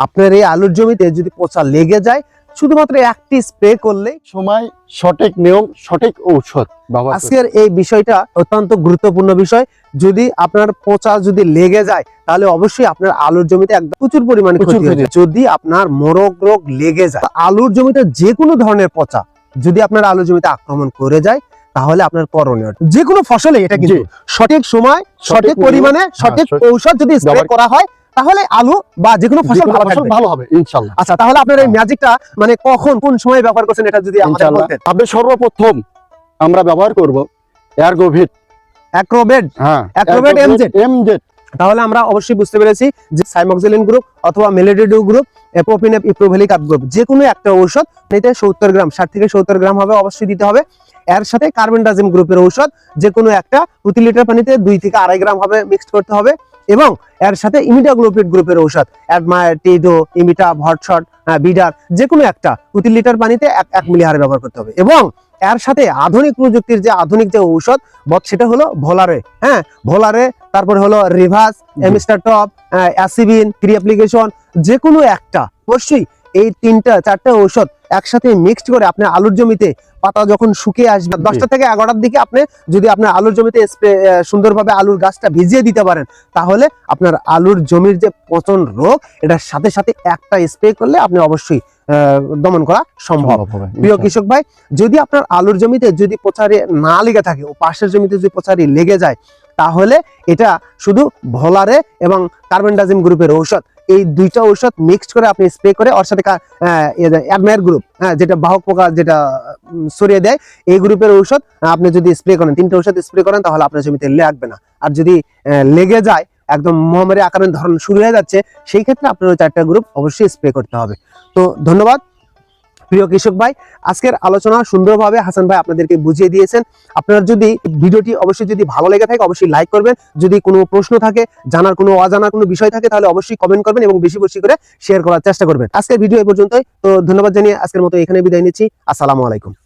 আপনার এই আলুর জমিতে যদি পচা লেগে যায় শুধুমাত্র একটি স্প্রে করলেই সময় সঠিক নিয়ম সঠিক ঔষধ আজকের এই বিষয়টা অত্যন্ত গুরুত্বপূর্ণ বিষয়। যদি আপনার পচা যদি লেগে যায় তাহলে অবশ্যই আপনার আলুর জমিতে একদম প্রচুর পরিমাণে। যদি আপনার মোরগ রোগ লেগে যায় আলুর জমিতে যে কোনো ধরনের পচা যদি আপনার আলুর জমিতে আক্রমণ করে যায় তাহলে আপনার করণীয়। যে কোনো ফসলে এটা কিন্তু সঠিক সময় সঠিক সঠিক পরিমাণে সঠিক হ্যাঁ, ঔষধ যদি স্প্রে করা হয় তাহলে আলু বা যে কোনো ফসল ভালো ফসল ভালো হবে ইনশাল্লাহ। আচ্ছা তাহলে আপনার এই। ম্যাজিকটা মানে কখন কোন সময় ব্যবহার করছেন এটা যদি আমাদের ইনশাল্লাহ। বলতেন। তবে সর্বপ্রথম আমরা ব্যবহার করব এয়ারগোভিট অ্যাক্রোবেড হ্যাঁ এমজেড এমজেড তাহলে আমরা অবশ্যই বুঝতে পেরেছি যে সাইমক্সিলিন গ্রুপ অথবা মেলেডিডু গ্রুপ এপ্রোপিনেপ ইপ্রোভেলিক গ্রুপ, যে কোনো একটা ঔষধ নিতে সত্তর গ্রাম, ষাট থেকে সত্তর গ্রাম হবে, অবশ্যই দিতে হবে। এর সাথে কার্বেন্ডাজিম গ্রুপের ঔষধ, যে কোনো একটা প্রতি লিটার পানিতে দুই থেকে আড়াই গ্রাম হবে মিক্সড করতে হবে। এবং এর সাথে ইমিডাগ্লোপিড গ্রুপের ঔষধ অ্যাডমায়ার টিডো ইমিটা ভটশট বিডার যে কোনো একটা প্রতি লিটার পানিতে এক এক মিলি হারে ব্যবহার করতে হবে। এবং এর সাথে আধুনিক প্রযুক্তির যে আধুনিক যে ঔষধ সেটা হলো ভোলারে হ্যাঁ? ভোলারে তারপরে হলো রিভার্স এমিস্টার টপ অ্যাসিবিন ক্রি অ্যাপ্লিকেশন যে কোনো একটা। অবশ্যই এই তিনটা চারটা ঔষধ একসাথে মিক্সড করে আপনার আলুর জমিতে পাতা যখন শুকিয়ে আসবে দশটা থেকে এগারোটার দিকে আপনি যদি আপনার আলুর জমিতে স্প্রে সুন্দরভাবে আলুর গাছটা ভিজিয়ে দিতে পারেন তাহলে আপনার আলুর জমির যে পচন রোগ এটার সাথে সাথে একটা স্প্রে করলে আপনি অবশ্যই দমন করা সম্ভব। প্রিয় কৃষক ভাই যদি আপনার আলুর জমিতে যদি পচারি না লেগে থাকে ও পাশের জমিতে যদি পচারি লেগে যায় তাহলে এটা শুধু ভোলারে এবং কার্বেন্ডাজিম গ্রুপের ঔষধ। এই দুইটা ঔষধ মিক্সড করে আপনি স্প্রে করে ওর সাথে অ্যাডমায়ার গ্রুপ হ্যাঁ যেটা বাহক পোকা যেটা সরিয়ে দেয় এই গ্রুপের ঔষধ আপনি যদি স্প্রে করেন তিনটা ঔষধ স্প্রে করেন তাহলে আপনার জমিতে লাগবে না। আর যদি লেগে যায় একদম মহামারী আকারের ধরন শুরু হয়ে যাচ্ছে, সেই ক্ষেত্রে আপনার চারটা গ্রুপ অবশ্যই স্প্রে করতে হবে। তো ধন্যবাদ, প্রিয় কৃষক ভাই। আজকের আলোচনা সুন্দরভাবে হাসান ভাই আপনাদেরকে বুঝিয়ে দিয়েছেন। আপনার যদি ভিডিওটি অবশ্যই যদি ভালো লেগে থাকে, অবশ্যই লাইক করবেন। যদি কোনো প্রশ্ন থাকে, জানার কোনো অজানা কোনো বিষয় থাকে, তাহলে অবশ্যই কমেন্ট করবেন এবং বেশি বেশি করে শেয়ার করার চেষ্টা করবেন। আজকের ভিডিও এই পর্যন্তই। তো ধন্যবাদ জানিয়ে আজকের মতো এখানে বিদায় নিচ্ছি। আসসালামু আলাইকুম।